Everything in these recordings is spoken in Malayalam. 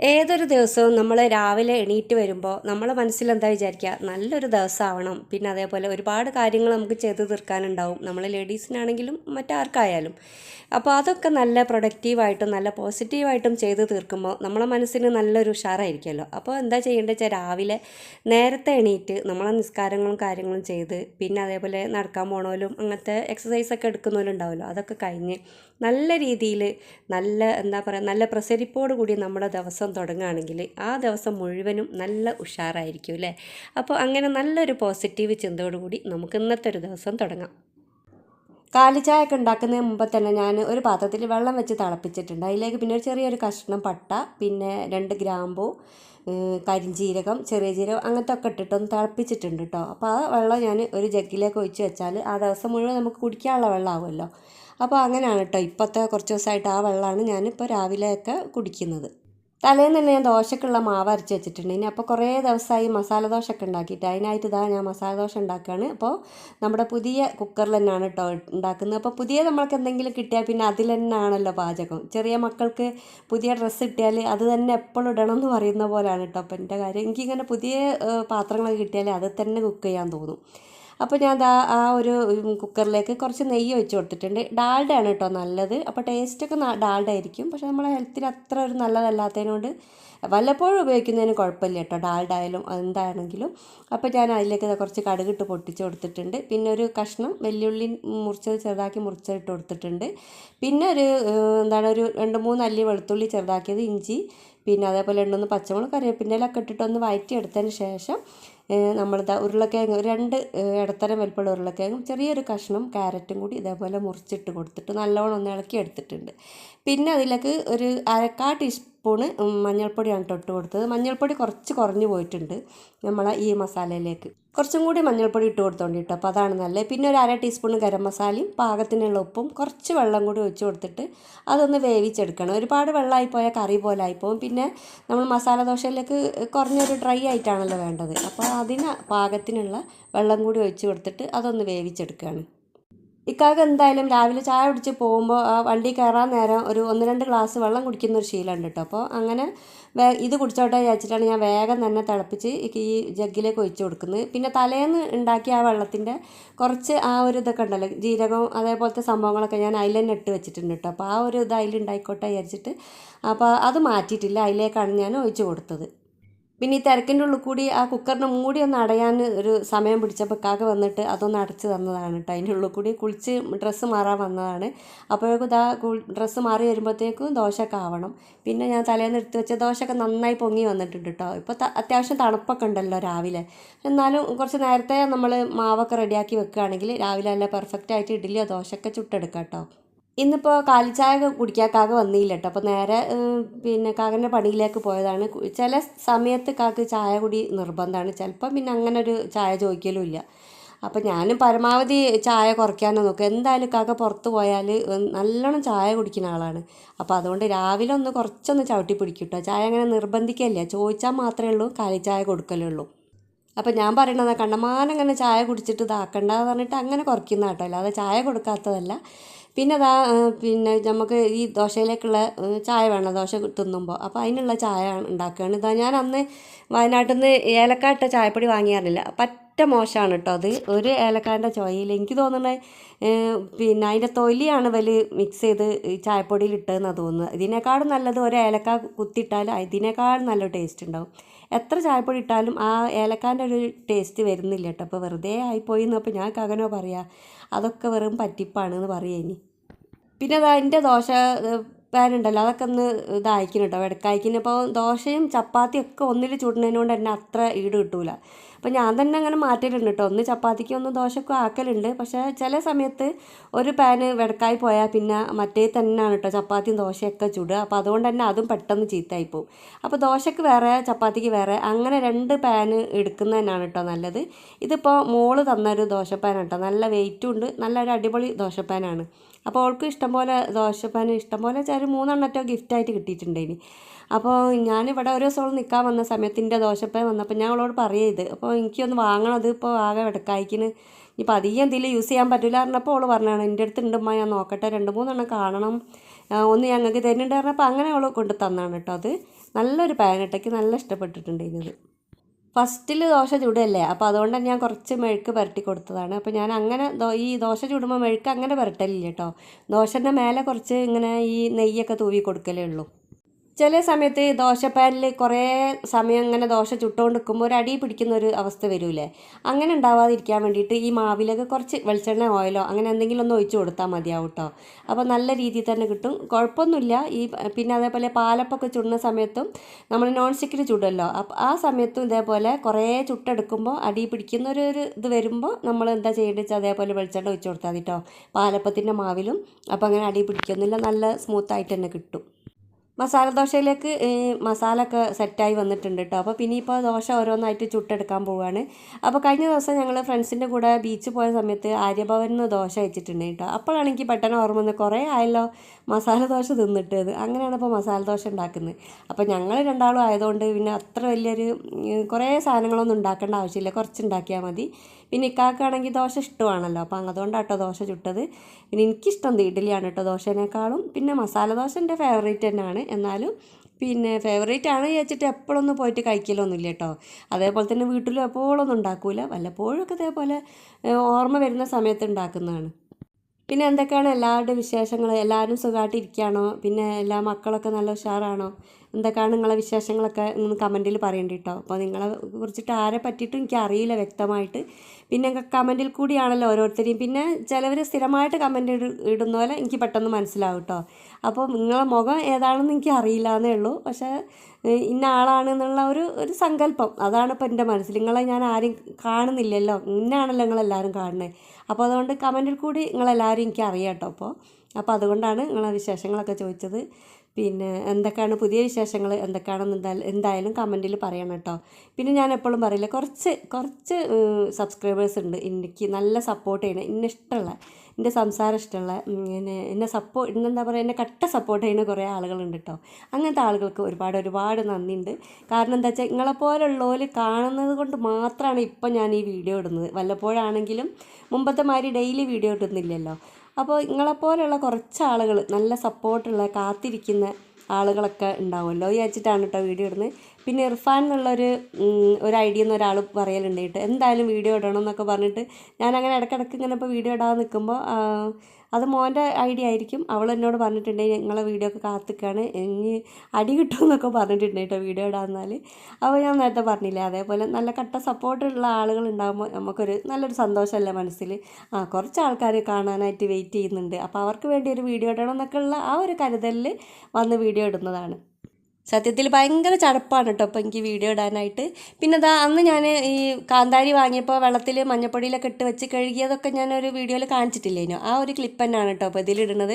ഏതൊരു ദിവസവും നമ്മൾ രാവിലെ എണീറ്റ് വരുമ്പോൾ നമ്മളെ മനസ്സിൽ എന്താ വിചാരിക്കുക നല്ലൊരു ദിവസമാവണം പിന്നെ അതേപോലെ ഒരുപാട് കാര്യങ്ങൾ നമുക്ക് ചെയ്ത് തീർക്കാനുണ്ടാവും. നമ്മൾ ലേഡീസിനാണെങ്കിലും മറ്റാർക്കായാലും. അപ്പോൾ അതൊക്കെ നല്ല പ്രൊഡക്റ്റീവായിട്ടും നല്ല പോസിറ്റീവായിട്ടും ചെയ്ത് തീർക്കുമ്പോൾ നമ്മളെ മനസ്സിന് നല്ലൊരു ഉഷാറായിരിക്കുമല്ലോ അപ്പോൾ എന്താ ചെയ്യേണ്ടത് വെച്ചാൽ രാവിലെ നേരത്തെ എണീറ്റ് നമ്മളെ നിസ്കാരങ്ങളും കാര്യങ്ങളും ചെയ്ത് പിന്നെ അതേപോലെ നടക്കാൻ പോണോലും അങ്ങനത്തെ എക്സസൈസ് ഒക്കെ എടുക്കുന്നവരും ഉണ്ടാവുമല്ലോ അതൊക്കെ കഴിഞ്ഞ് നല്ല രീതിയിൽ നല്ല എന്താ പറയുക നല്ല പ്രസരിപ്പോട് കൂടി നമ്മുടെ ദിവസം തുടങ്ങുകയാണെങ്കിൽ ആ ദിവസം മുഴുവനും നല്ല ഉഷാറായിരിക്കും അല്ലേ? അപ്പോൾ അങ്ങനെ നല്ലൊരു പോസിറ്റീവ് ചിന്തയോടുകൂടി നമുക്ക് ഇന്നത്തെ ഒരു ദിവസം തുടങ്ങാം. കാലിച്ചായൊക്കെ ഉണ്ടാക്കുന്നതിന് മുമ്പ് തന്നെ ഞാൻ ഒരു പാത്രത്തിൽ വെള്ളം വെച്ച് തിളപ്പിച്ചിട്ടുണ്ട്. അതിലേക്ക് പിന്നെ ഒരു ചെറിയൊരു കഷ്ണം പട്ട പിന്നെ രണ്ട് ഗ്രാമ്പു കരിഞ്ചീരകം ചെറിയ ജീരകം അങ്ങനത്തെ ഒക്കെ ഇട്ടിട്ടൊന്ന് തിളപ്പിച്ചിട്ടുണ്ട് കേട്ടോ. അപ്പോൾ ആ വെള്ളം ഞാൻ ഒരു ജഗ്ഗിലേക്ക് ഒഴിച്ച് വെച്ചാൽ ആ ദിവസം മുഴുവൻ നമുക്ക് കുടിക്കാനുള്ള വെള്ളമാവുമല്ലോ. അപ്പോൾ അങ്ങനെയാണ് കേട്ടോ ഇപ്പോഴത്തെ കുറച്ച് ദിവസമായിട്ട് ആ വെള്ളമാണ് ഞാനിപ്പോൾ രാവിലെയൊക്കെ കുടിക്കുന്നത്. തലേന്ന് തന്നെ ഞാൻ ദോശക്കുള്ള മാവ് അരച്ച് വെച്ചിട്ടുണ്ട്. ഇനി അപ്പോൾ കുറേ ദിവസമായി മസാല ദോശ ഒക്കെ ഉണ്ടാക്കിയിട്ട് അതിനായിട്ട് ഇതാ ഞാൻ മസാല ദോശ ഉണ്ടാക്കുകയാണ്. അപ്പോൾ നമ്മുടെ പുതിയ കുക്കറിൽ തന്നെയാണ് കേട്ടോ ഉണ്ടാക്കുന്നത്. അപ്പോൾ പുതിയ നമ്മൾക്ക് എന്തെങ്കിലും കിട്ടിയാൽ പിന്നെ അതിൽ തന്നെയാണല്ലോ പാചകം. ചെറിയ മക്കൾക്ക് പുതിയ ഡ്രസ്സ് കിട്ടിയാൽ അത് തന്നെ എപ്പോഴും ഇടണം എന്ന് പറയുന്ന പോലെയാണ് കേട്ടോ അപ്പോൾ എന്റെ കാര്യം. എനിക്കിങ്ങനെ പുതിയ പാത്രങ്ങളൊക്കെ കിട്ടിയാൽ അത് തന്നെ കുക്ക് ചെയ്യാൻ തോന്നും. അപ്പോൾ ഞാൻ ദാ ആ ഒരു കുക്കറിലേക്ക് കുറച്ച് നെയ്യ് ഒഴിച്ച് കൊടുത്തിട്ടുണ്ട്. ഡാൾഡയാണ് കേട്ടോ നല്ലത്. അപ്പോൾ ടേസ്റ്റൊക്കെ ഡാൾഡ ആയിരിക്കും പക്ഷേ നമ്മളെ ഹെൽത്തിന് അത്ര ഒരു നല്ലതല്ലാത്തതിനോട് വല്ലപ്പോഴും ഉപയോഗിക്കുന്നതിന് കുഴപ്പമില്ല കേട്ടോ. ഡാൾഡ ആയാലും എന്താണെങ്കിലും. അപ്പോൾ ഞാൻ അതിലേക്ക് കുറച്ച് കടുകിട്ട് പൊട്ടിച്ച് കൊടുത്തിട്ടുണ്ട്. പിന്നെ ഒരു കഷ്ണം വെല്ലുള്ളി മുറിച്ചത് ചെറുതാക്കി മുറിച്ചിട്ട് കൊടുത്തിട്ടുണ്ട്. പിന്നെ ഒരു എന്താണ് ഒരു രണ്ട് മൂന്ന് അല്ലി വെളുത്തുള്ളി ചെറുതാക്കിയത് ഇഞ്ചി. പിന്നെ അതേപോലെ രണ്ടൊന്ന് പച്ചമുളക് കറിവേപ്പിന്റെ ഇലൊക്കെ ഇട്ടിട്ടൊന്ന് വയറ്റിയെടുത്തതിന് ശേഷം നമ്മളിതാ ഉരുളക്കിഴങ്ങ് രണ്ട് ഇടത്തരം വലിപ്പമുള്ള ഉരുളക്കിഴങ്ങും ചെറിയൊരു കഷ്ണം ക്യാരറ്റും കൂടി ഇതേപോലെ മുറിച്ചിട്ട് കൊടുത്തിട്ട് നല്ലോണം ഒന്ന് ഇളക്കി എടുത്തിട്ടുണ്ട് പിന്നെ അതിലേക്ക് ഒരു അരക്കാ ടീസ്പൂണ് ഉം, മഞ്ഞൾപ്പൊടിയാണ് ഇട്ട് കൊടുത്തത്. മഞ്ഞൾപ്പൊടി കുറച്ച് കുറഞ്ഞു പോയിട്ടുണ്ട് നമ്മളെ ഈ മസാലയിലേക്ക്. കുറച്ചും കൂടി മഞ്ഞൾപ്പൊടി ഇട്ട് കൊടുത്തോണ്ട് കേട്ടോ അപ്പോൾ അതാണ് നല്ലത് പിന്നെ ഒരു അര ടീസ്പൂൺ ഗരം മസാലയും പാകത്തിനുള്ള ഉപ്പും കുറച്ച് വെള്ളം കൂടി ഒഴിച്ച് കൊടുത്തിട്ട് അതൊന്ന് വേവിച്ചെടുക്കണം. ഒരുപാട് വെള്ളമായി പോയാൽ കറി പോലെ ആയിപ്പോവും പിന്നെ നമ്മൾ മസാല ദോശയിലേക്ക് കുറഞ്ഞൊരു ഡ്രൈ ആയിട്ടാണല്ലോ വേണ്ടത്. അപ്പോൾ അതിന് പാകത്തിനുള്ള വെള്ളം കൂടി ഒഴിച്ച് കൊടുത്തിട്ട് അതൊന്ന് വേവിച്ചെടുക്കുകയാണ്. ഇക്കാക്ക് എന്തായാലും രാവിലെ ചായ കുടിച്ച് പോകുമ്പോൾ ആ വണ്ടി കയറാൻ നേരം ഒരു ഒന്ന് രണ്ട് ഗ്ലാസ് വെള്ളം കുടിക്കുന്ന ഒരു ശീലമുണ്ട് കേട്ടോ അപ്പോൾ അങ്ങനെ വേ ഇത് കുടിച്ചോട്ടെ വിചാരിച്ചിട്ടാണ് ഞാൻ വേഗം തന്നെ തിളപ്പിച്ച് ഈ ജഗ്ഗിലേക്ക് ഒഴിച്ചു കൊടുക്കുന്നത്. പിന്നെ തലേന്ന് ഉണ്ടാക്കിയ ആ വെള്ളത്തിന്റെ കുറച്ച് ആ ഒരു ഇതൊക്കെ ഉണ്ടല്ലോ ജീരകവും അതേപോലത്തെ സംഭവങ്ങളൊക്കെ ഞാൻ അതിൽ തന്നെ ഇട്ട് വെച്ചിട്ടുണ്ട് കേട്ടോ അപ്പോൾ ആ ഒരു ഇത് അതിലുണ്ടായിക്കോട്ടെ വിചാരിച്ചിട്ട് അപ്പോൾ അത് മാറ്റിയിട്ടില്ല. അതിലേക്കാണ് ഞാൻ ഒഴിച്ചു കൊടുത്തത്. പിന്നെ ഈ തിരക്കിന്റെ ഉള്ളിൽ കൂടി ആ കുക്കറിന് മൂടി ഒന്ന് അടയാൻ ഒരു സമയം പിടിച്ചപ്പോൾ കാക്ക വന്നിട്ട് അതൊന്ന് അടച്ച് തന്നതാണ് കേട്ടോ. അതിന്റെ ഉള്ളിൽ കൂടി കുളിച്ച് ഡ്രസ്സ് മാറാൻ വന്നതാണ്. അപ്പോഴേക്കും ഇതാ ഡ്രസ്സ് മാറി വരുമ്പോഴത്തേക്കും ദോശയൊക്കെ ആവണം. പിന്നെ ഞാൻ തലേന്ന് എടുത്ത് വെച്ച ദോശയൊക്കെ നന്നായി പൊങ്ങി വന്നിട്ടുണ്ട് കേട്ടോ. ഇപ്പോൾ അത്യാവശ്യം തണുപ്പൊക്കെ ഉണ്ടല്ലോ രാവിലെ. എന്നാലും കുറച്ച് നേരത്തെ നമ്മൾ മാവൊക്കെ റെഡിയാക്കി വെക്കുകയാണെങ്കിൽ രാവിലെ നല്ല പെർഫെക്റ്റ് ആയിട്ട് ഇഡ്ഡലിയോ ദോശയൊക്കെ ചുട്ടെടുക്കാം കേട്ടോ. ഇന്നിപ്പോൾ കാലിച്ചായ കുടിക്കാൻ കാക്ക വന്നില്ല കേട്ടോ അപ്പോൾ നേരെ പിന്നെ കാക്കന്റെ പണിയിലേക്ക് പോയതാണ്. ചില സമയത്ത് കാക്ക് ചായ കുടി നിർബന്ധമാണ് ചിലപ്പം പിന്നെ അങ്ങനെ ഒരു ചായ ചോദിക്കലും ഇല്ല അപ്പോൾ ഞാനും പരമാവധി ചായ കുറയ്ക്കാനോ നോക്കും. എന്തായാലും കാക്ക പുറത്ത് പോയാൽ നല്ലോണം ചായ കുടിക്കുന്ന ആളാണ്. അപ്പോൾ അതുകൊണ്ട് രാവിലെ ഒന്ന് കുറച്ചൊന്ന് ചവിട്ടി പിടിക്കും കേട്ടോ ചായ അങ്ങനെ നിർബന്ധിക്കല്ല ചോദിച്ചാൽ മാത്രമേ ഉള്ളൂ കാലിച്ചായ കൊടുക്കലുള്ളൂ. അപ്പോൾ ഞാൻ പറയണത് കണ്ണമാനങ്ങനെ ചായ കുടിച്ചിട്ട് ഇതാക്കണ്ട എന്ന് പറഞ്ഞിട്ട് അങ്ങനെ കുറയ്ക്കുന്ന കേട്ടോ അല്ലാതെ ചായ കൊടുക്കാത്തതല്ല. പിന്നെ അതാ പിന്നെ നമുക്ക് ഈ ദോശയിലേക്കുള്ള ചായ വേണം ദോശ തിന്നുമ്പോൾ അപ്പോൾ അതിനുള്ള ചായ ഉണ്ടാക്കുകയാണ് ഇതാ ഞാൻ അന്ന് വയനാട്ടിൽ നിന്ന് ഏലക്കാട്ട ചായപ്പൊടി വാങ്ങിയാറില്ല പറ്റ മോശമാണ് കേട്ടോ അത്. ഒരു ഏലക്കാന്റെ ചോയിൽ എനിക്ക് തോന്നുന്നത് പിന്നെ അതിന്റെ തൊലിയാണ് വലിയ മിക്സ് ചെയ്ത് ഈ ചായപ്പൊടിയിൽ ഇട്ടതെന്നാണ് തോന്നുന്നത്. ഇതിനേക്കാളും നല്ലത് ഒരു ഏലക്ക കുത്തിയിട്ടാൽ ഇതിനേക്കാളും നല്ല ടേസ്റ്റ് ഉണ്ടാവും. എത്ര ചായപ്പൊടി ഇട്ടാലും ആ ഏലക്കാന്റെ ഒരു ടേസ്റ്റ് വരുന്നില്ല കേട്ടോ. അപ്പോൾ വെറുതെ ആയിപ്പോയി എന്നപ്പോൾ ഞാൻ കകനോ പറയാ. അതൊക്കെ വെറും പറ്റിപ്പാണെന്ന് പറയുക ഇനി പിന്നെ അതാ എന്റെ ദോശ പാനുണ്ടല്ലോ അതൊക്കെ ഒന്ന് ഇതായിക്കണം കേട്ടോ വെടക്കായിക്കിന്. അപ്പോൾ ദോശയും ചപ്പാത്തിയും ഒക്കെ ഒന്നിൽ ചൂടുന്നതിനോണ്ട് തന്നെ അത്ര ഈട് കിട്ടൂല. അപ്പോൾ ഞാൻ തന്നെ അങ്ങനെ മാറ്റലുണ്ട് കേട്ടോ ഒന്ന് ചപ്പാത്തിക്ക് ഒന്ന് ദോശക്കും ആക്കലുണ്ട്. പക്ഷേ ചില സമയത്ത് ഒരു പാന് വെടക്കായി പോയാൽ പിന്നെ മറ്റേ തന്നെയാണ് കേട്ടോ ചപ്പാത്തിയും ദോശയൊക്കെ ചുടുക. അപ്പോൾ അതുകൊണ്ട് തന്നെ അതും പെട്ടെന്ന് ചീത്തയായി പോകും അപ്പോൾ ദോശയ്ക്ക് വേറെ ചപ്പാത്തിക്ക് വേറെ അങ്ങനെ രണ്ട് പാന് എടുക്കുന്നതന്നെയാണ് കേട്ടോ നല്ലത്. ഇതിപ്പോൾ മോൾ തന്നൊരു ദോശപ്പാനാണ് കേട്ടോ നല്ല വെയിറ്റും ഉണ്ട്. നല്ലൊരു അടിപൊളി ദോശപ്പാനാണ് അപ്പോൾ അവൾക്ക് ഇഷ്ടംപോലെ ദോശപ്പാൻ ഇഷ്ടംപോലെ ഒരു മൂന്നെണ്ണറ്റോ ഗിഫ്റ്റായിട്ട് കിട്ടിയിട്ടുണ്ട് ഇനി അപ്പോൾ ഞാനിവിടെ ഒരു ദിവസം നിൽക്കാൻ വന്ന സമയത്ത് എന്റെ ദോശപ്പാൻ വന്നപ്പോൾ ഞാൻ അവളോട് പറയുക അപ്പോൾ എനിക്കൊന്ന് വാങ്ങണം അത് ഇപ്പോൾ ആകെ വെടക്കായ്ക്കിന്. ഇപ്പം അധികം എന്തെങ്കിലും യൂസ് ചെയ്യാൻ പറ്റില്ല പറഞ്ഞപ്പോൾ അവൾ പറഞ്ഞാണ് എന്റെ അടുത്ത് ഞാൻ നോക്കട്ടെ രണ്ട് മൂന്നെണ്ണം കാണണം. ഒന്ന് ഞങ്ങൾക്ക് തരുന്നുണ്ട് പറഞ്ഞപ്പോൾ അങ്ങനെ അവൾ കൊണ്ട് തന്നാണ് കേട്ടോ അത്. നല്ലൊരു പാനട്ടയ്ക്ക് നല്ല ഇഷ്ടപ്പെട്ടിട്ടുണ്ട് ഇതിനത് ഫസ്റ്റിൽ ദോശ ചുടല്ലേ? അപ്പോൾ അതുകൊണ്ട് ഞാൻ കുറച്ച് മെഴുക്ക് പുരട്ടി കൊടുത്തതാണ്. അപ്പോൾ ഞാൻ അങ്ങനെ ഈ ദോശ ചുടുമ്പോൾ മെഴുക്ക് അങ്ങനെ പുരട്ടലില്ല കേട്ടോ. ദോശന്റെ മേലെ കുറച്ച് ഇങ്ങനെ ഈ നെയ്യൊക്കെ തൂവി കൊടുക്കലേ ഉള്ളൂ. ചില സമയത്ത് ദോശപ്പാനിൽ കുറേ സമയം അങ്ങനെ ദോശ ചുട്ടുകൊണ്ട് നിൽക്കുമ്പോൾ ഒരു അടി പിടിക്കുന്ന ഒരു അവസ്ഥ വരൂലേ? അങ്ങനെ ഉണ്ടാവാതിരിക്കാൻ വേണ്ടിയിട്ട് ഈ മാവിലൊക്കെ കുറച്ച് വെളിച്ചെണ്ണ ഓയിലോ അങ്ങനെ എന്തെങ്കിലും ഒന്ന് ഒഴിച്ചു കൊടുത്താൽ മതിയാവും കേട്ടോ അപ്പോൾ നല്ല രീതിയിൽ തന്നെ കിട്ടും. കുഴപ്പമൊന്നുമില്ല. ഈ പിന്നെ അതേപോലെ പാലപ്പൊക്കെ ചുടുന്ന സമയത്തും നമ്മൾ നോൺ സ്റ്റിക്കിൽ ചുടുമല്ലോ അപ്പോൾ ആ സമയത്തും ഇതേപോലെ കുറേ ചുട്ടെടുക്കുമ്പോൾ അടി പിടിക്കുന്ന ഒരു ഒരു ഇത് വരുമ്പോൾ നമ്മൾ എന്താ ചെയ്യേണ്ടത് വെച്ചാൽ അതേപോലെ വെളിച്ചെണ്ണ ഒഴിച്ചു കൊടുത്താൽ മതി കേട്ടോ പാലപ്പത്തിന്റെ മാവിലും അപ്പോൾ അങ്ങനെ അടി പിടിക്കൊന്നുമില്ല നല്ല സ്മൂത്തായിട്ട് തന്നെ കിട്ടും. മസാല ദോശയിലേക്ക് മസാല ഒക്കെ സെറ്റായി വന്നിട്ടുണ്ട് കേട്ടോ അപ്പോൾ പിന്നെ ഇപ്പോൾ ദോശ ഓരോന്നായിട്ട് ചുട്ടെടുക്കാൻ പോവുകയാണ് അപ്പോൾ കഴിഞ്ഞ ദിവസം ഞങ്ങൾ ഫ്രണ്ട്സിന്റെ കൂടെ ബീച്ച് പോയ സമയത്ത് ആര്യഭവനിൽ നിന്ന് ദോശ വെച്ചിട്ടുണ്ട് കേട്ടോ അപ്പോഴാണ് എനിക്ക് പെട്ടെന്ന് ഓർമ്മ വന്നത് കുറേ ആയല്ലോ മസാല ദോശ തിന്നിട്ടത് അങ്ങനെയാണ് ഇപ്പോൾ മസാല ദോശ ഉണ്ടാക്കുന്നത്. അപ്പോൾ ഞങ്ങൾ രണ്ടാളും ആയതുകൊണ്ട് പിന്നെ അത്ര വലിയൊരു കുറേ സാധനങ്ങളൊന്നും ഉണ്ടാക്കേണ്ട ആവശ്യമില്ല. കുറച്ച് ഉണ്ടാക്കിയാൽ മതി. പിന്നെ ഇക്കാക്കാണെങ്കിൽ ദോശ ഇഷ്ടമാണല്ലോ. അപ്പോൾ കേട്ടോ ദോശ ചുട്ടത്. പിന്നെ എനിക്കിഷ്ടം ഇഡ്ഡലിയാണ് കേട്ടോ ദോശേനേക്കാളും. പിന്നെ മസാല ദോശ എന്റെ ഫേവറേറ്റ് തന്നെയാണ്. എന്നാലും പിന്നെ ഫേവറേറ്റ് ആണ് ചോദിച്ചിട്ട് എപ്പോഴൊന്നും പോയിട്ട് കഴിക്കലൊന്നുമില്ല കേട്ടോ. അതേപോലെ തന്നെ വീട്ടിലും എപ്പോഴൊന്നും ഉണ്ടാക്കൂല. വല്ലപ്പോഴും ഒക്കെ ഇതേപോലെ ഓർമ്മ വരുന്ന സമയത്ത് ഉണ്ടാക്കുന്നതാണ്. പിന്നെ എന്തൊക്കെയാണ് എല്ലാവരുടെ വിശേഷങ്ങൾ എല്ലാവരും സുഖമായിട്ട് ഇരിക്കുകയാണോ പിന്നെ എല്ലാ മക്കളൊക്കെ നല്ല ഉഷാറാണോ? എന്തൊക്കെയാണ് നിങ്ങളെ വിശേഷങ്ങളൊക്കെ ഒന്ന് കമന്റിൽ പറയേണ്ടി കേട്ടോ. അപ്പോൾ നിങ്ങളെ കുറിച്ചിട്ട് ആരെ പറ്റിയിട്ടും എനിക്ക് അറിയില്ല വ്യക്തമായിട്ട്. പിന്നെ കമന്റിൽ കൂടിയാണല്ലോ ഓരോരുത്തരെയും. പിന്നെ ചിലവർ സ്ഥിരമായിട്ട് കമന്റ് ഇടുന്ന പോലെ എനിക്ക് പെട്ടെന്ന് മനസ്സിലാവും കേട്ടോ. അപ്പോൾ നിങ്ങളെ മുഖം ഏതാണെന്ന് എനിക്ക് അറിയില്ല എന്നേ ഉള്ളൂ. പക്ഷേ ഇന്ന ആളാണ് എന്നുള്ള ഒരു ഒരു സങ്കല്പം. അതാണ് ഇപ്പോൾ എന്റെ മനസ്സിൽ. നിങ്ങളെ ഞാൻ ആരും കാണുന്നില്ലല്ലോ. ഇന്നാണല്ലോ നിങ്ങളെല്ലാവരും കാണുന്നത്. അപ്പോൾ അതുകൊണ്ട് കമന്റിൽ കൂടി നിങ്ങളെല്ലാവരും എനിക്ക് അറിയാം കേട്ടോ. അപ്പോൾ അപ്പോൾ അതുകൊണ്ടാണ് നിങ്ങളെ വിശേഷങ്ങളൊക്കെ ചോദിച്ചത്. പിന്നെ എന്തൊക്കെയാണ് പുതിയ വിശേഷങ്ങൾ എന്തൊക്കെയാണെന്ന് എന്തായാലും എന്തായാലും കമന്റിൽ പറയണം കേട്ടോ. പിന്നെ ഞാൻ എപ്പോഴും പറയില്ല കുറച്ച് കുറച്ച് സബ്സ്ക്രൈബേഴ്സ് ഉണ്ട് എനിക്ക് നല്ല സപ്പോർട്ട് ചെയ്യണ എന്നെ ഇഷ്ടമുള്ള എന്റെ സംസാരം ഇഷ്ടമുള്ള എന്നെ എന്നെ സപ്പോ എന്നെന്താ പറയുക എന്നെ കട്ട സപ്പോർട്ട് ചെയ്യുന്ന കുറേ ആളുകളുണ്ട് കേട്ടോ. അങ്ങനത്തെ ആളുകൾക്ക് ഒരുപാട് ഒരുപാട് നന്ദിയുണ്ട് കാരണം എന്താ വെച്ചാൽ നിങ്ങളെപ്പോലുള്ളവർ കാണുന്നത് കൊണ്ട് മാത്രമാണ് ഇപ്പം ഞാൻ ഈ വീഡിയോ ഇടുന്നത്. വല്ലപ്പോഴാണെങ്കിലും മുമ്പത്തെ മാതിരി ഡെയിലി വീഡിയോ ഇടുന്നില്ലല്ലോ. അപ്പോൾ നിങ്ങളെപ്പോലെയുള്ള കുറച്ച് ആളുകൾ നല്ല സപ്പോർട്ടുള്ള കാത്തിരിക്കുന്ന ആളുകളൊക്കെ ഉണ്ടാവുമല്ലോ വിചാരിച്ചിട്ടാണ് കേട്ടോ വീഡിയോ ഇടുന്നത്. പിന്നെ ഇർഫാൻ എന്നുള്ളൊരു ഒരു ഐഡിയ എന്ന് ഒരാൾ പറയലുണ്ടായിട്ട് എന്തായാലും വീഡിയോ ഇടണം എന്നൊക്കെ പറഞ്ഞിട്ട് ഞാൻ അങ്ങനെ ഇടയ്ക്കിടയ്ക്ക് ഇങ്ങനെ ഇപ്പോൾ വീഡിയോ ഇടാതെ നിൽക്കുമ്പോൾ അത് മോന്റെ ഐഡിയ ആയിരിക്കും. അവൾ എന്നോട് പറഞ്ഞിട്ടുണ്ടെങ്കിൽ ഞങ്ങളെ വീഡിയോ ഒക്കെ കാത്തിക്കാണ്. ഇനി അടി കിട്ടുമെന്നൊക്കെ പറഞ്ഞിട്ടുണ്ട് കേട്ടോ വീഡിയോ ഇടാന്നാൽ അപ്പോൾ ഞാൻ നേരത്തെ പറഞ്ഞില്ല അതേപോലെ നല്ല കട്ട സപ്പോർട്ടുള്ള ആളുകൾ ഉണ്ടാകുമ്പോൾ നമുക്കൊരു നല്ലൊരു സന്തോഷമല്ലേ മനസ്സിൽ. ആ കുറച്ച് ആൾക്കാർ കാണാനായിട്ട് വെയിറ്റ് ചെയ്യുന്നുണ്ട്. അപ്പോൾ അവർക്ക് വേണ്ടി ഒരു വീഡിയോ ഇടണം എന്നൊക്കെ ഉള്ള ആ ഒരു കരുതലിൽ വന്ന് വീഡിയോ ഇടുന്നതാണ്. സത്യത്തിൽ ഭയങ്കര ചടപ്പാണ് കേട്ടോ അപ്പോൾ എനിക്ക് വീഡിയോ ഇടാനായിട്ട്. പിന്നെ അതാ അന്ന് ഞാൻ ഈ കാന്താരി വാങ്ങിയപ്പോൾ വെള്ളത്തിൽ മഞ്ഞപ്പൊടിയിലൊക്കെ ഇട്ട് വെച്ച് കഴുകിയതൊക്കെ ഞാൻ ഒരു വീഡിയോയിൽ കാണിച്ചിട്ടില്ലേനോ? ആ ഒരു ക്ലിപ്പ് തന്നെയാണ് കേട്ടോ അപ്പോൾ ഇതിലിടുന്നത്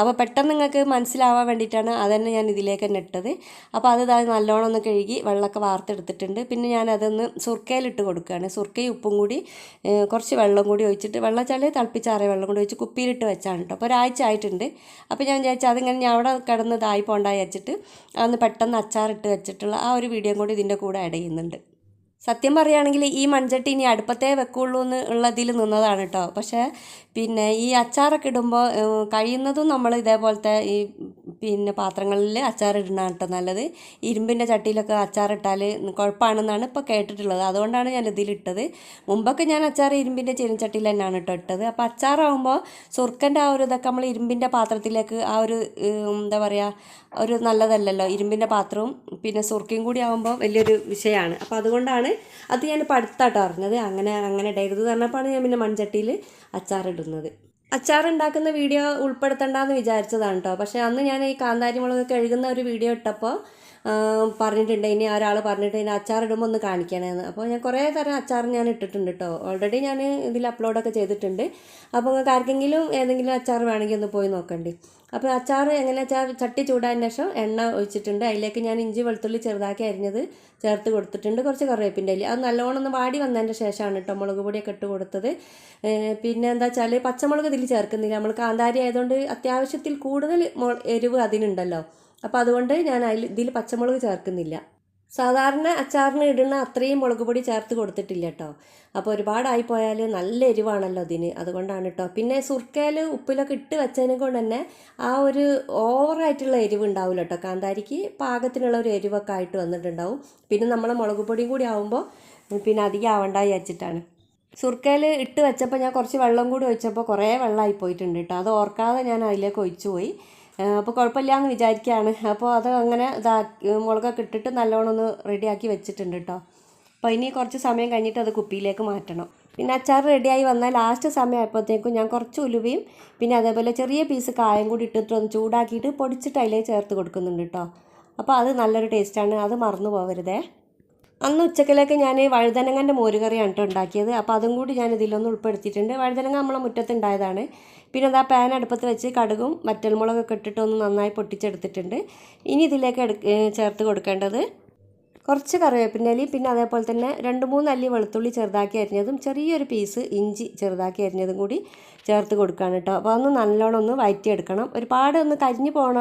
അപ്പോൾ പെട്ടെന്ന് നിങ്ങൾക്ക് മനസ്സിലാവാൻ വേണ്ടിയിട്ടാണ് അതന്നെ ഞാൻ ഇതിലേക്ക് തന്നെ ഇട്ടത്. അപ്പോൾ അത് ദാ നല്ലോണം ഒന്ന് കഴുകി വെള്ളമൊക്കെ വാർത്തെടുത്തിട്ടുണ്ട്. പിന്നെ ഞാൻ അതൊന്ന് സുർക്കയിലിട്ട് കൊടുക്കുകയാണ്. സുർക്കയും ഉപ്പും കൂടി കുറച്ച് വെള്ളം കൂടി ഒഴിച്ചിട്ട് വെള്ളം വെച്ചാൽ തിളപ്പിച്ചാറിയ വെള്ളം കൂടി ഒഴിച്ച് കുപ്പിയിലിട്ട് വെച്ചാണ് കേട്ടോ അപ്പോൾ ഒരാഴ്ച ആയിട്ടുണ്ട്. അപ്പോൾ ഞാൻ വിചാരിച്ചു അതിങ്ങനെ ഞാൻ അവിടെ കിടന്ന് ഇതായി വെച്ചിട്ട് അന്ന് പെട്ടെന്ന് അച്ചാറിട്ട് വെച്ചിട്ടുള്ള ആ ഒരു വീഡിയോ കൂടി ഇതിന്റെ കൂടെ ആഡ് ചെയ്യുന്നുണ്ട്. സത്യം പറയുകയാണെങ്കിൽ ഈ മൺചട്ടി ഇനി അടുപ്പത്തേ വെക്കുള്ളൂ എന്ന് ഉള്ളതിൽ നിന്നതാണ് കേട്ടോ പക്ഷേ പിന്നെ ഈ അച്ചാറൊക്കെ ഇടുമ്പോൾ കഴിയുന്നതും നമ്മൾ ഇതേപോലത്തെ ഈ പിന്നെ പാത്രങ്ങളിൽ അച്ചാറിടണ കേട്ടോ നല്ലത്. ഇരുമ്പിന്റെ ചട്ടിയിലൊക്കെ അച്ചാറിട്ടാൽ കുഴപ്പമാണെന്നാണ് ഇപ്പോൾ കേട്ടിട്ടുള്ളത്. അതുകൊണ്ടാണ് ഞാൻ ഇതിലിട്ടത് മുമ്പൊക്കെ ഞാൻ അച്ചാർ ഇരുമ്പിന്റെ ചീനച്ചട്ടിയിൽ തന്നെയാണ് കേട്ടോ ഇട്ടത്. അപ്പോൾ അച്ചാറാകുമ്പോൾ സുർക്കന്റെ ആ ഒരു ഇതൊക്കെ നമ്മൾ ഇരുമ്പിന്റെ പാത്രത്തിലേക്ക് ആ ഒരു എന്താ പറയുക ഒരു നല്ലതല്ലല്ലോ. ഇരുമ്പിന്റെ പാത്രവും പിന്നെ സുർക്കയും കൂടി ആകുമ്പോൾ വലിയൊരു വിഷയമാണ്. അപ്പോൾ അതുകൊണ്ടാണ് അത് ഞാൻ അടുത്താട്ടോ അറിഞ്ഞത്. അങ്ങനെ അങ്ങനെ ഇടരുത് പറഞ്ഞപ്പോഴാണ് ഞാൻ പിന്നെ മൺചട്ടിയിൽ അച്ചാറിടുന്നത് അച്ചാർ ഉണ്ടാക്കുന്ന വീഡിയോ ഉൾപ്പെടുത്തണ്ടെന്ന് വിചാരിച്ചതാണ് കേട്ടോ പക്ഷേ അന്ന് ഞാൻ ഈ കാന്താരി മുളക് കഴുകുന്ന ഒരു വീഡിയോ ഇട്ടപ്പോൾ പറഞ്ഞിട്ടുണ്ട്. ഇനി ഒരാൾ പറഞ്ഞിട്ട് ഇനി അച്ചാർ ഇടുമ്പോൾ ഒന്ന് കാണിക്കണമെന്ന് അപ്പോൾ ഞാൻ കുറേ തരം അച്ചാർ ഞാൻ ഇട്ടിട്ടുണ്ട് കേട്ടോ ഓൾറെഡി ഞാൻ ഇതിൽ അപ്ലോഡൊക്കെ ചെയ്തിട്ടുണ്ട്. അപ്പോൾ നിങ്ങൾക്ക് ആർക്കെങ്കിലും ഏതെങ്കിലും അച്ചാർ വേണമെങ്കിൽ ഒന്ന് പോയി നോക്കണ്ടേ. അപ്പോൾ അച്ചാർ എങ്ങനെ വെച്ചാൽ ചട്ടി ചൂടായതിന് ശേഷം എണ്ണ ഒഴിച്ചിട്ടുണ്ട്. അതിലേക്ക് ഞാൻ ഇഞ്ചി വെളുത്തുള്ളി ചെറുതാക്കി അരിഞ്ഞത് ചേർത്ത് കൊടുത്തിട്ടുണ്ട് കുറച്ച് കറിവേപ്പിന്റെ ഇല. അത് നല്ലോണം ഒന്ന് വാടി വന്നതിന്റെ ശേഷമാണ് കേട്ടോ മുളക് പൊടിയൊക്കെ ഇട്ട് കൊടുത്തത്. പിന്നെ എന്താ വെച്ചാൽ പച്ചമുളക് ഇതിൽ ചേർക്കുന്നില്ല. നമ്മൾ കാന്താരി ആയതുകൊണ്ട് അത്യാവശ്യത്തിൽ കൂടുതൽ എരിവ് അതിനുണ്ടല്ലോ. അപ്പോൾ അതുകൊണ്ട് ഞാൻ അതിൽ ഇതിൽ പച്ചമുളക് ചേർക്കുന്നില്ല. സാധാരണ അച്ചാറിന് ഇടുന്ന അത്രയും മുളക് പൊടി ചേർത്ത് കൊടുത്തിട്ടില്ല കേട്ടോ. അപ്പോൾ ഒരുപാടായി പോയാൽ നല്ല എരിവാണല്ലോ അതിന്. അതുകൊണ്ടാണ് കേട്ടോ. പിന്നെ സുർക്കയിൽ ഉപ്പിലൊക്കെ ഇട്ട് വെച്ചതിനെ കൊണ്ട് തന്നെ ആ ഒരു ഓവറായിട്ടുള്ള എരിവ് ഉണ്ടാവില്ല കേട്ടോ. കാന്താരിക്ക് പാകത്തിനുള്ള ഒരു എരിവൊക്കെ ആയിട്ട് വന്നിട്ടുണ്ടാവും. പിന്നെ നമ്മളെ മുളക് പൊടിയും കൂടി ആവുമ്പോൾ പിന്നെ അധികം ആവണ്ട വിചാരിച്ചിട്ടാണ്. സുർക്കയിൽ ഇട്ട് വെച്ചപ്പോൾ ഞാൻ കുറച്ച് വെള്ളം കൂടി ഒഴിച്ചപ്പോൾ കുറേ വെള്ളമായി പോയിട്ടുണ്ട് കേട്ടോ. അത് ഓർക്കാതെ ഞാൻ അതിലേക്ക് ഒഴിച്ചു പോയി അപ്പോൾ കുഴപ്പമില്ല എന്ന് വിചാരിക്കുകയാണ് അപ്പോൾ അത് അങ്ങനെ ഇതാക്കി മുളകൊക്കെ ഇട്ടിട്ട് നല്ലോണം ഒന്ന് റെഡിയാക്കി വെച്ചിട്ടുണ്ട് കേട്ടോ അപ്പോൾ ഇനി കുറച്ച് സമയം കഴിഞ്ഞിട്ട് അത് കുപ്പിയിലേക്ക് മാറ്റണം. പിന്നെ അച്ചാർ റെഡിയായി വന്നാൽ ലാസ്റ്റ് സമയമായപ്പോഴത്തേക്കും ഞാൻ കുറച്ച് ഉലുവയും പിന്നെ അതേപോലെ ചെറിയ പീസ് കായം കൂടി ഇട്ടിട്ട് ഒന്ന് ചൂടാക്കിയിട്ട് പൊടിച്ചിട്ട് അതിലേക്ക് ചേർത്ത് കൊടുക്കുന്നുണ്ട് കേട്ടോ അപ്പോൾ അത് നല്ലൊരു ടേസ്റ്റാണ് അത് മറന്നു പോകരുതേ അന്ന് ഉച്ചക്കിലേക്ക് ഞാൻ വഴുതനങ്ങന്റെ മോരുകറിയാണ് കേട്ടോ ഉണ്ടാക്കിയത്. അപ്പോൾ അതും കൂടി ഞാൻ ഇതിലൊന്ന് ഉൾപ്പെടുത്തിയിട്ടുണ്ട്. വഴുതനങ്ങ നമ്മളെ മുറ്റത്തുണ്ടായതാണ്. പിന്നെ അതാ പാൻ അടുപ്പത്ത് വെച്ച് കടുകും വറ്റൽമുളകൊക്കെ ഇട്ടിട്ട് ഒന്ന് നന്നായി പൊട്ടിച്ചെടുത്തിട്ടുണ്ട്. ഇനി ഇതിലേക്ക് ചേർത്ത് കൊടുക്കേണ്ടത് കുറച്ച് കറിവേപ്പിന്റെ അല്ലി പിന്നെ അതേപോലെ തന്നെ രണ്ട് മൂന്ന് അല്ലി വെളുത്തുള്ളി ചെറുതാക്കി അരിഞ്ഞതും ചെറിയൊരു പീസ് ഇഞ്ചി ചെറുതാക്കി അരിഞ്ഞതും കൂടി ചേർത്ത് കൊടുക്കുകയാണ് കേട്ടോ അപ്പോൾ അതൊന്ന് നല്ലോണം ഒന്ന് വഴറ്റിയെടുക്കണം ഒരുപാട് ഒന്ന് കരിഞ്ഞു പോണ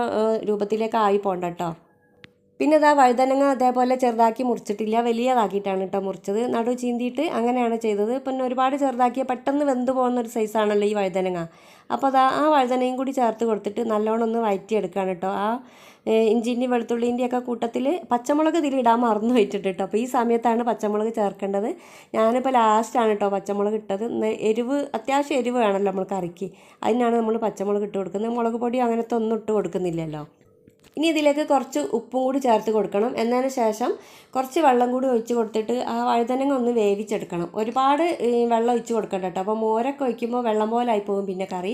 രൂപത്തിലേക്ക് ആയി പോകണ്ട കേട്ടോ പിന്നെ ഇതാ വഴുതനങ്ങ അതേപോലെ ചെറുതാക്കി മുറിച്ചിട്ടില്ല. വലിയതാക്കിയിട്ടാണ് കേട്ടോ മുറിച്ചത്. നടു ചീന്തിയിട്ട് അങ്ങനെയാണ് ചെയ്തത്. പിന്നെ ഒരുപാട് ചെറുതാക്കിയ പെട്ടെന്ന് വെന്ത് പോകുന്ന ഒരു സൈസാണല്ലോ ഈ വഴുതനങ്ങ. അപ്പോൾ അതാ ആ വഴുതനയും കൂടി ചേർത്ത് കൊടുത്തിട്ട് നല്ലോണം ഒന്ന് വഴറ്റിയെടുക്കുകയാണ് കേട്ടോ ആ ഇഞ്ചിന്റെയും വെളുത്തുള്ളിന്റെയും ഒക്കെ കൂട്ടത്തിൽ പച്ചമുളക് ഇതിൽ ഇടാൻ മറന്നു വെച്ചിട്ട് കേട്ടോ അപ്പോൾ ഈ സമയത്താണ് പച്ചമുളക് ചേർക്കേണ്ടത്. ഞാനിപ്പോൾ ലാസ്റ്റാണ് കേട്ടോ പച്ചമുളക് ഇട്ടത്. എരിവ് അത്യാവശ്യം എരിവ് വേണമല്ലോ നമ്മൾ കറിക്ക് അതിനാണ് നമ്മൾ പച്ചമുളക് ഇട്ട് കൊടുക്കുന്നത്. മുളക് പൊടി അങ്ങനത്തെ ഒന്നും ഇട്ട് കൊടുക്കുന്നില്ലല്ലോ. ഇനി ഇതിലേക്ക് കുറച്ച് ഉപ്പും കൂടി ചേർത്ത് കൊടുക്കണം. എന്നതിന് ശേഷം കുറച്ച് വെള്ളം കൂടി ഒഴിച്ച് കൊടുത്തിട്ട് ആ വഴുതനങ്ങ ഒന്ന് വേവിച്ചെടുക്കണം. ഒരുപാട് വെള്ളം ഒഴിച്ച് കൊടുക്കണ്ട കേട്ടോ. അപ്പോൾ മോരൊക്കെ ഒഴിക്കുമ്പോൾ വെള്ളം പോലെ ആയിപ്പോകും പോകും പിന്നെ കറി.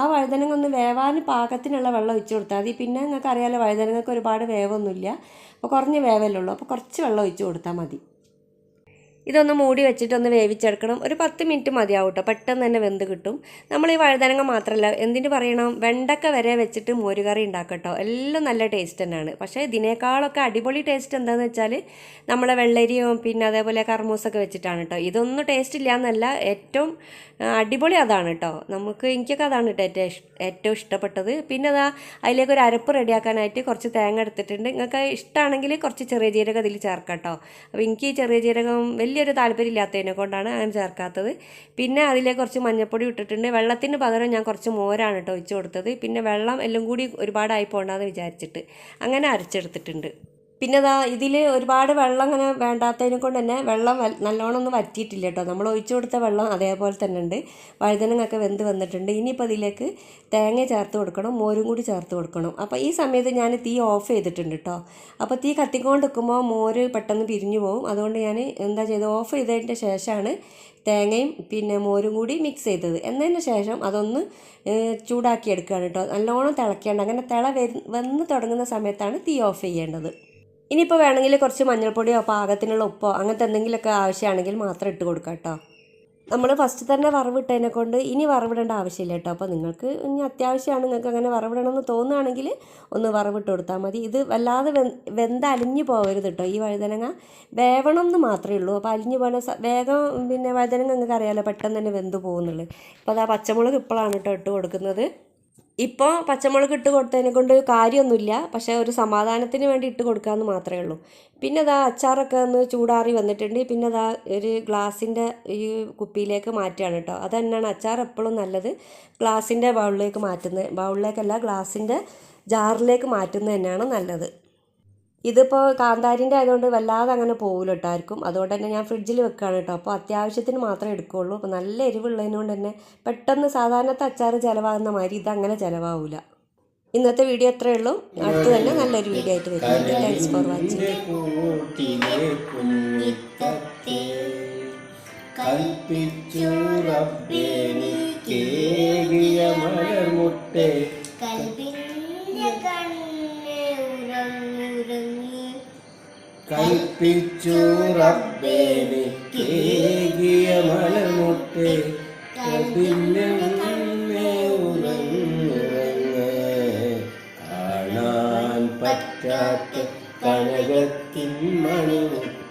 ആ വഴുതനങ്ങ ഒന്ന് വേവാൻ പാകത്തിനുള്ള വെള്ളം ഒഴിച്ച് കൊടുത്താൽ മതി. പിന്നെ നിങ്ങൾക്ക് അറിയാലോ വഴുതനങ്ങൾക്ക് ഒരുപാട് വേവൊന്നുമില്ല. അപ്പോൾ കുറഞ്ഞ് വേവല്ലേ ഉള്ളൂ. അപ്പോൾ കുറച്ച് വെള്ളം ഒഴിച്ച് കൊടുത്താൽ മതി. ഇതൊന്ന് മൂടി വെച്ചിട്ട് ഒന്ന് വേവിച്ചെടുക്കണം. ഒരു പത്ത് മിനിറ്റ് മതിയാവും കേട്ടോ പെട്ടെന്ന് തന്നെ വെന്ത് കിട്ടും. നമ്മൾ ഈ വഴുതനങ്ങ മാത്രമല്ല എന്തിന് പറയണം? വെണ്ടക്ക വരെ വെച്ചിട്ട് മോരുകറി ഉണ്ടാക്കട്ടോ എല്ലാം നല്ല ടേസ്റ്റ് തന്നെയാണ്. പക്ഷേ ഇതിനേക്കാളൊക്കെ അടിപൊളി ടേസ്റ്റ് എന്താണെന്ന് വെച്ചാൽ നമ്മളെ വെള്ളരിയും പിന്നെ അതേപോലെ കർമൂസൊക്കെ വെച്ചിട്ടാണ് കേട്ടോ ഇതൊന്നും ടേസ്റ്റ് ഇല്ല എന്നല്ല ഏറ്റവും അടിപൊളി അതാണ് കേട്ടോ നമുക്ക് എനിക്കൊക്കെ അതാണ് കേട്ടോ ഏറ്റവും ഇഷ്- ഏറ്റവും ഇഷ്ടപ്പെട്ടത്. പിന്നെ അതാ അതിലേക്ക് ഒരു അരപ്പ് റെഡിയാക്കാനായിട്ട് കുറച്ച് തേങ്ങ എടുത്തിട്ടുണ്ട്. നിങ്ങൾക്ക് ഇഷ്ടമാണെങ്കിൽ കുറച്ച് ചെറിയ ജീരകം ഇതിൽ ചേർക്കാം കേട്ടോ അപ്പോൾ എനിക്ക് ചെറിയ ജീരകം വലിയൊരു താല്പര്യം ഇല്ലാത്തതിനെ കൊണ്ടാണ് അങ്ങനെ ചേർക്കാത്തത്. പിന്നെ അതിലേക്ക് കുറച്ച് മഞ്ഞൾപ്പൊടി ഇട്ടിട്ടുണ്ട്. വെള്ളത്തിന് പകരം ഞാൻ കുറച്ച് മോരാണ് കേട്ടോ ഒഴിച്ചു കൊടുത്തത്. പിന്നെ വെള്ളം എല്ലാം കൂടി ഒരുപാടായി പോകണ്ടെന്ന് വിചാരിച്ചിട്ട് അങ്ങനെ അരച്ചെടുത്തിട്ടുണ്ട്. പിന്നെ ദാ ഇതിൽ ഒരുപാട് വെള്ളം അങ്ങനെ വേണ്ടാത്തതിനെ കൊണ്ട് തന്നെ വെള്ളം നല്ലോണം ഒന്നും വറ്റിയിട്ടില്ല കേട്ടോ നമ്മൾ ഒഴിച്ചു കൊടുത്ത വെള്ളം അതേപോലെ തന്നെ ഉണ്ട് വഴുതനങ്ങൊക്കെ വെന്ത് വന്നിട്ടുണ്ട്. ഇനിയിപ്പോൾ ഇതിലേക്ക് തേങ്ങ ചേർത്ത് കൊടുക്കണം മോരും കൂടി ചേർത്ത് കൊടുക്കണം. അപ്പോൾ ഈ സമയത്ത് ഞാൻ തീ ഓഫ് ചെയ്തിട്ടുണ്ട് കേട്ടോ അപ്പോൾ തീ കത്തിക്കൊണ്ട് നിൽക്കുമ്പോൾ മോര് പെട്ടെന്ന് പിരിഞ്ഞു പോകും അതുകൊണ്ട് ഞാൻ എന്താ ചെയ്തത്? ഓഫ് ചെയ്തതിന്റെ ശേഷമാണ് തേങ്ങയും പിന്നെ മോരും കൂടി മിക്സ് ചെയ്തത്. എന്നതിന് ശേഷം അതൊന്ന് ചൂടാക്കി എടുക്കുകയാണ് കേട്ടോ നല്ലോണം തിളക്കേണ്ട. അങ്ങനെ തിള വന്ന് തുടങ്ങുന്ന സമയത്താണ് തീ ഓഫ് ചെയ്യേണ്ടത്. ഇനിയിപ്പോൾ വേണമെങ്കിൽ കുറച്ച് മഞ്ഞൾപ്പൊടിയോ പാകത്തിനുള്ള ഉപ്പോ അങ്ങനത്തെ എന്തെങ്കിലുമൊക്കെ ആവശ്യമാണെങ്കിൽ മാത്രം ഇട്ട് കൊടുക്കാം കേട്ടോ. നമ്മൾ ഫസ്റ്റ് തന്നെ വറവിട്ടതിനെ കൊണ്ട് ഇനി വറവിടേണ്ട ആവശ്യമില്ല കേട്ടോ. അപ്പോൾ നിങ്ങൾക്ക് ഇനി അത്യാവശ്യമാണ് നിങ്ങൾക്ക് അങ്ങനെ വറവിടണമെന്ന് തോന്നുകയാണെങ്കിൽ ഒന്ന് വറവിട്ട് കൊടുത്താൽ മതി. ഇത് വല്ലാതെ വെന്ത് അലിഞ്ഞു പോകരുത് കേട്ടോ ഈ വഴുതനങ്ങ. വേവണം എന്ന് മാത്രമേ ഉള്ളൂ. അപ്പോൾ അലിഞ്ഞു പോകുന്ന വേഗം പിന്നെ വഴുതനങ്ങ നിങ്ങൾക്ക് അറിയാമല്ലോ പെട്ടെന്ന് തന്നെ വെന്ത് പോകുന്നുള്ളൂ. അപ്പോൾ അതാ പച്ചമുളക് ഇപ്പോഴാണ് കേട്ടോ ഇട്ട് കൊടുക്കുന്നത്. ഇപ്പോൾ പച്ചമുളക് ഇട്ട് കൊടുത്തതിനെ കൊണ്ട് കാര്യമൊന്നുമില്ല. പക്ഷേ ഒരു സമാധാനത്തിന് വേണ്ടി ഇട്ട് കൊടുക്കാമെന്ന് മാത്രമേ ഉള്ളൂ. പിന്നെ അതാ അച്ചാറൊക്കെ ഒന്ന് ചൂടാറി വന്നിട്ടുണ്ട്. പിന്നെ അതാ ഒരു ഗ്ലാസിന്റെ ഈ കുപ്പിയിലേക്ക് മാറ്റുകയാണ് കേട്ടോ. അത് തന്നെയാണ് അച്ചാർ എപ്പോഴും നല്ലത് ഗ്ലാസിന്റെ ബൗളിലേക്ക് മാറ്റുന്നത്. ബൗളിലേക്കല്ല ഗ്ലാസിന്റെ ജാറിലേക്ക് മാറ്റുന്നത് തന്നെയാണ് നല്ലത്. ഇതിപ്പോൾ കാന്താരിന്റെ ആയതുകൊണ്ട് വല്ലാതെ അങ്ങനെ പോകില്ല കേട്ടോ ആർക്കും. അതുകൊണ്ട് തന്നെ ഞാൻ ഫ്രിഡ്ജിൽ വെക്കുകയാണ് കേട്ടോ അപ്പോൾ അത്യാവശ്യത്തിന് മാത്രമേ എടുക്കുകയുള്ളൂ അപ്പോൾ നല്ല എരിവുള്ളതിനോണ്ട് തന്നെ പെട്ടെന്ന് സാധാരണത്തെ അച്ചാർ ചിലവാകുന്ന മാതിരി ഇതങ്ങനെ ചിലവാകില്ല ഇന്നത്തെ വീഡിയോ അത്രയേ ഉള്ളൂ. അടുത്ത് തന്നെ നല്ലൊരു വീഡിയോ ആയിട്ട് വരുന്നുണ്ട് താങ്ക്സ് ഫോർ വാച്ചിങ് കൽപ്പിച്ചു കൽപ്പിച്ചു മലർമുട്ടെ കൽപ്പിന്റെ കണ്ണെ ഉറങ്ങുറങ്ങ് കാണാൻ പറ്റാത്ത കനകത്തിൻ മണിമുട്ട്